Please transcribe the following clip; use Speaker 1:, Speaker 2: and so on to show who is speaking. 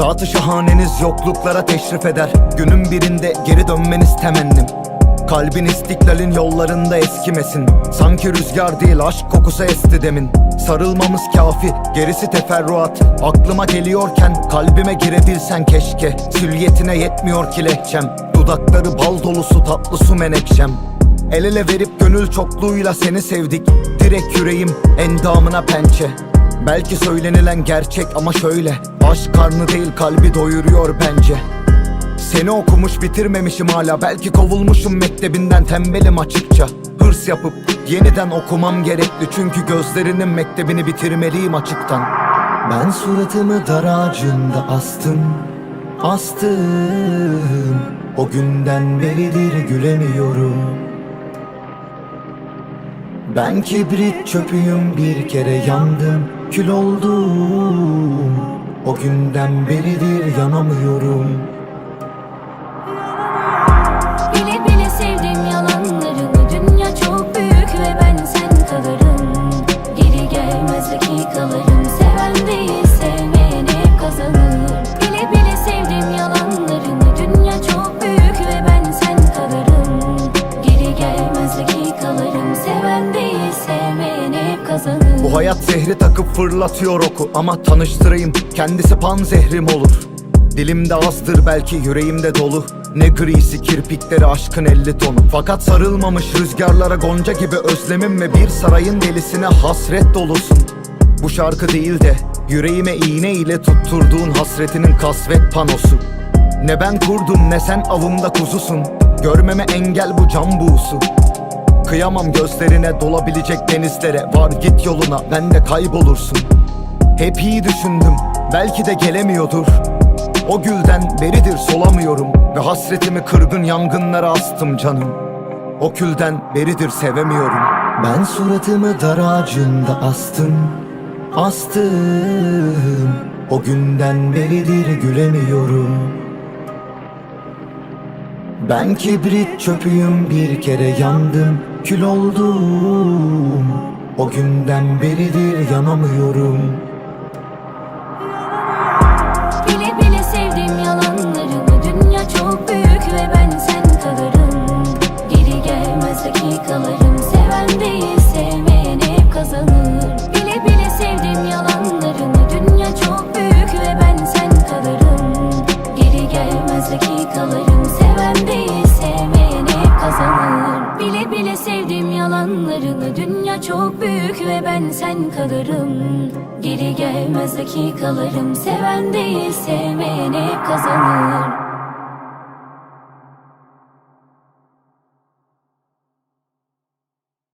Speaker 1: Zatı şahaneniz yokluklara teşrif eder. Günün birinde geri dönmeniz temennim. Kalbin istiklalin yollarında eskimesin. Sanki rüzgar değil aşk kokusu esti demin. Sarılmamız kafi gerisi teferruat. Aklıma geliyorken kalbime girebilsen keşke. Süliyetine yetmiyor ki lehçem. Dudakları bal dolusu tatlı su menekşem. El ele verip gönül çokluğuyla seni sevdik. Direkt yüreğim endamına pençe. Belki söylenilen gerçek ama şöyle Aşk karnı değil kalbi doyuruyor bence. Seni okumuş bitirmemişim hala. Belki kovulmuşum mektebinden tembelim açıkça. Hırs yapıp yeniden okumam gerekli. Çünkü gözlerinin mektebini bitirmeliyim açıktan. Ben suratımı dar ağacında astım Astım. O günden beridir gülemiyorum. Ben kibrit çöpüyüm bir kere yandım Kül oldum O günden beridir yanamıyorum hayat zehri takıp fırlatıyor oku. Ama tanıştırayım kendisi pan zehrim olur. Dilimde azdır belki yüreğimde dolu. Ne grisi kirpikleri aşkın elli tonu. Fakat sarılmamış rüzgarlara gonca gibi özlemim Ve bir sarayın delisine hasret dolusun. Bu şarkı değil de yüreğime iğne ile tutturduğun hasretinin kasvet panosu. Ne ben kurdum ne sen avımda kuzusun. Görmeme engel bu can buğusu Kıyamam gözlerine dolabilecek denizlere. Var git yoluna ben de kaybolursun. Hep iyi düşündüm belki de gelemiyordur. O gülden beridir solamıyorum Ve hasretimi kırgın yangınlara astım canım. O külden beridir sevemiyorum. Ben suratımı dar ağacında astım Astım. O günden beridir gülemiyorum. Ben kibrit çöpüyüm bir kere yandım Kül oldum. O günden beridir yanamıyorum.
Speaker 2: Bile bile sevdim yalanlarını. Dünya çok büyük ve ben sen kalırım. Geri gelmez dakikalarım. Seven değil sevmeyen hep kazanır. Bile bile sevdim yalanlarını. Dünya çok büyük ve ben sen kalırım. Geri gelmez dakikalarım yalanlarını Dünya çok büyük ve ben sen kalırım. Geri gelmez dakikalarım Seven değil sevmeyen hep kazanır